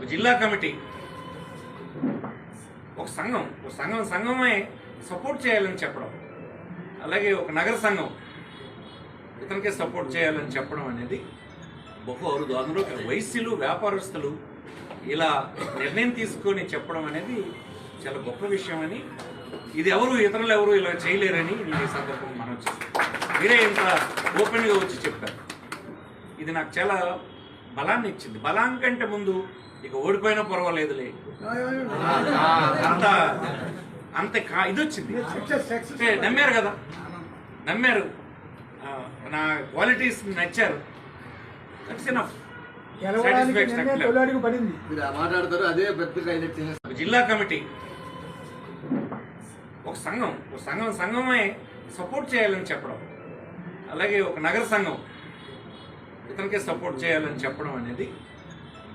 ఒక జిల్లా కమిటీ ఒక సంఘం ఒక సంఘం సంఘమే సపోర్ట్ చేయాలని చెప్పడం అలాగే ఒక నగర సంఘం ఇతనికే సపోర్ట్ చేయాలని చెప్పడం అనేది బహు అరుదు అందులో వైశ్యులు వ్యాపారస్తులు ఇలా నిర్ణయం తీసుకొని చెప్పడం అనేది చాలా గొప్ప విషయం అని ఇది ఎవరు ఇతరులు ఎవరు ఇలా చేయలేరని నేను ఈ సందర్భంగా మనం మీరే ఇంత ఓపెన్గా వచ్చి చెప్పారు. ఇది నాకు చాలా బలాన్ని ఇచ్చింది బలాం కంటే ముందు ఇక ఓడిపోయినా పర్వాలేదులే. అంత అంత ఇది వచ్చింది నమ్మారు కదా? నమ్మారు. నా క్వాలిటీస్ నచ్చారు. దట్స్ ఎనఫ్ జిల్లా కమిటీ ఒక సంఘం ఒక సంఘం సంఘమే సపోర్ట్ చేయాలని చెప్పడం. అలాగే ఒక నగర సంఘం. ఇతనికే సపోర్ట్ చేయాలని చెప్పడం అనేది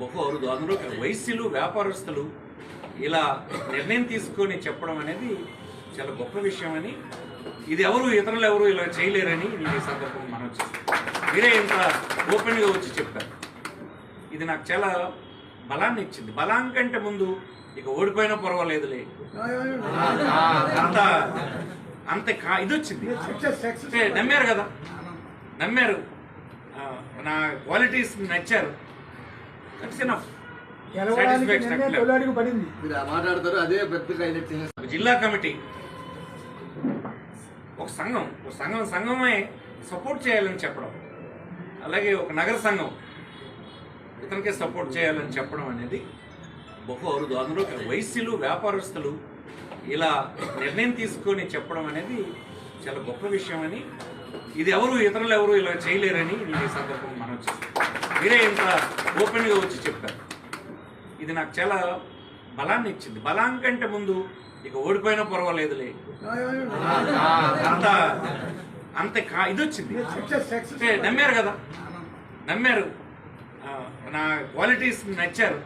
బహు అరుదు. అందులో వైశ్యులు వ్యాపారస్తులు ఇలా నిర్ణయం తీసుకొని చెప్పడం అనేది చాలా గొప్ప విషయం అని ఇది ఎవరు ఇతరులు ఎవరు ఇలా చేయలేరని నేను ఈ సందర్భంగా మనం మీరే ఇంత ఓపెన్గా వచ్చి చెప్పారు. ఇది నాకు చాలా బలాన్ని ఇచ్చింది. బలాం కంటే ముందు ఇక ఓడిపోయినా పర్వాలేదులే. అంత అంత ఇది వచ్చింది. నమ్మారు కదా? నమ్మారు. నా క్వాలిటీస్ నచ్చారు దట్స్ ఎనఫ్ జిల్లా కమిటీ ఒక సంఘం ఒక సంఘం సంఘమే సపోర్ట్ చేయాలని చెప్పడం. అలాగే ఒక నగర సంఘం ఇతనికే సపోర్ట్ చేయాలని చెప్పడం అనేది బహు అరుదు. అందులో వైశ్యులు వ్యాపారస్తులు ఇలా నిర్ణయం తీసుకొని చెప్పడం అనేది చాలా గొప్ప విషయం అని. ఇది ఎవరు ఇతరులు ఎవరు ఇలా చేయలేరని నేను ఈ సందర్భంగా మనం మీరే ఇంత ఓపెన్గా వచ్చి చెప్పారు. ఇది నాకు చాలా బలాన్ని ఇచ్చింది. బలాం కంటే ముందు ఇక ఓడిపోయినా పర్వాలేదులే. అంత అంత కా- ఇది వచ్చింది. నమ్మారు కదా? నమ్మారు. నా క్వాలిటీస్ నచ్చారు.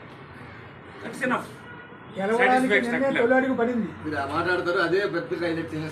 దట్స్ ఎనఫ్ మాట్లాడతారు అదే పెద్ద హైలైట్